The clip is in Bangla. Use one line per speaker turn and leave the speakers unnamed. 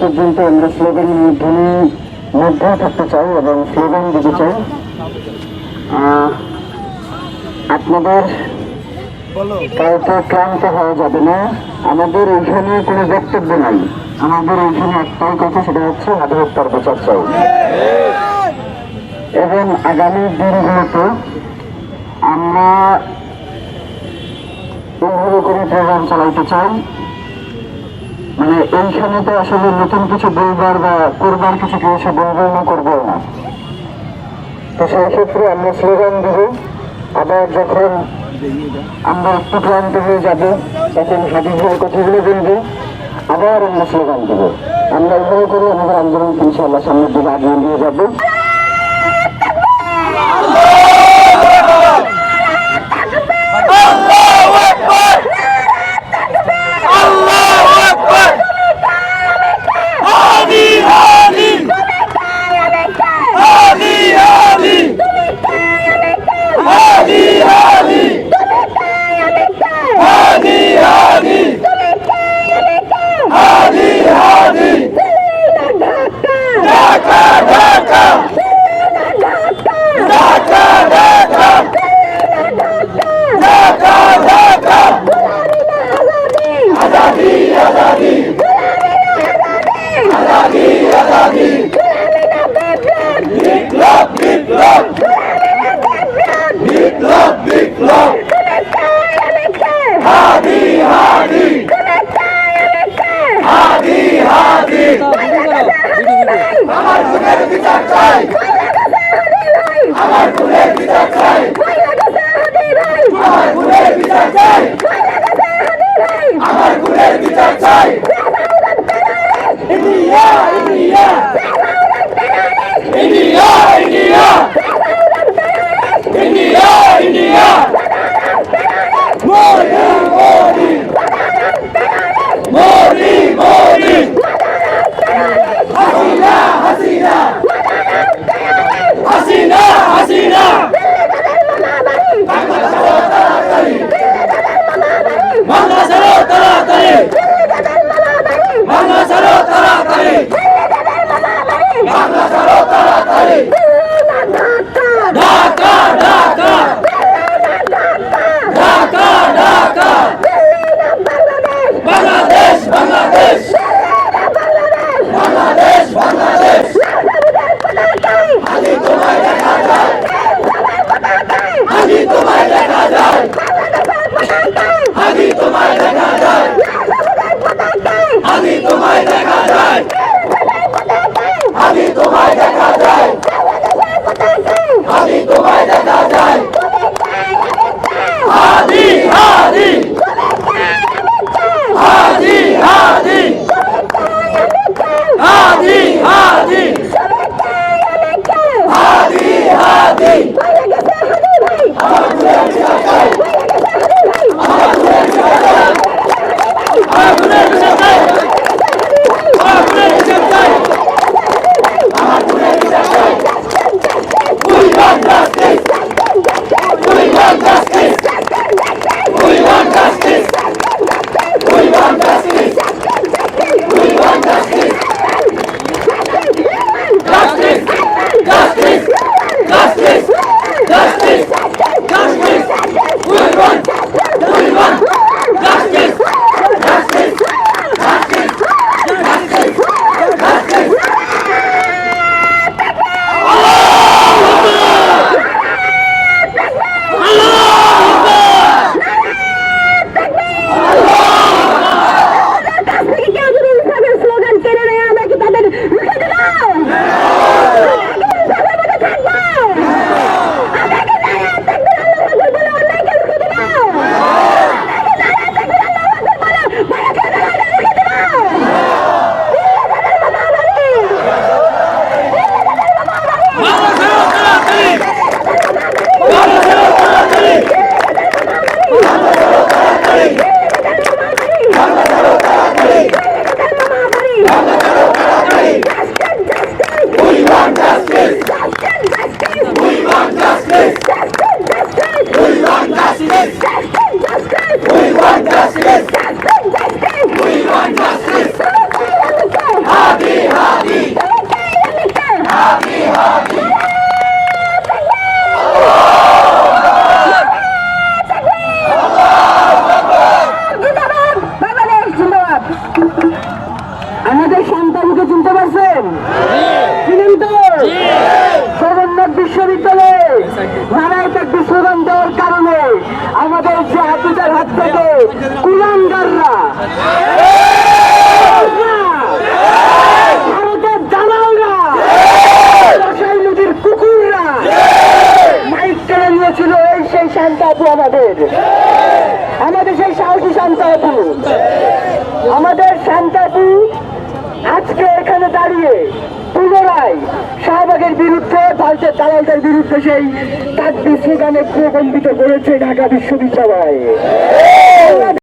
পর্যন্ত আমরা স্লোগানের মাধ্যমে মধ্যে থাকতে চাই এবং স্লোগান দিতে চাই। আপনাদের কাউকে ক্লান্ত হওয়া যাবে না। আমাদের এইখানে কোনো বক্তব্য নাই। আমাদের এইখানে একটাই কথা, সেটা হচ্ছে আধিপত্যের বিচার চাই এবং আগামী দিনগুলোতে আমরা এইভাবে করে প্রোগ্রাম চালাইতে চাই। মানে এইখানে তো আসলে নতুন কিছু বলবার বা করবার কিছু কেউ এসে বলব না করব না। তো সেই ক্ষেত্রে আমরা স্লোগান দেব, আবার যখন আমরা একটু ক্লান্ত হয়ে যাব, তখন হাদিসের কথাগুলো বলব, আবার আমরা স্লোগান দেব। আমরা এভাবে করে আমাদের আন্দোলন ইনশাআল্লাহ সামনের দিকে আগিয়ে নিয়ে যাব।
জয় শান্তাপু আমাদের। আমাদের সেই সাহসী শান্তাপু। আমাদের শান্তাপু আজকে এখানে দাঁড়িয়ে পুনরায় শাহবাগের বিরুদ্ধে, ভারতের দালালদের বিরুদ্ধে সেই তাকবি স্লোগানে প্রকম্পিত করেছে ঢাকা বিশ্ববিদ্যালয়ে।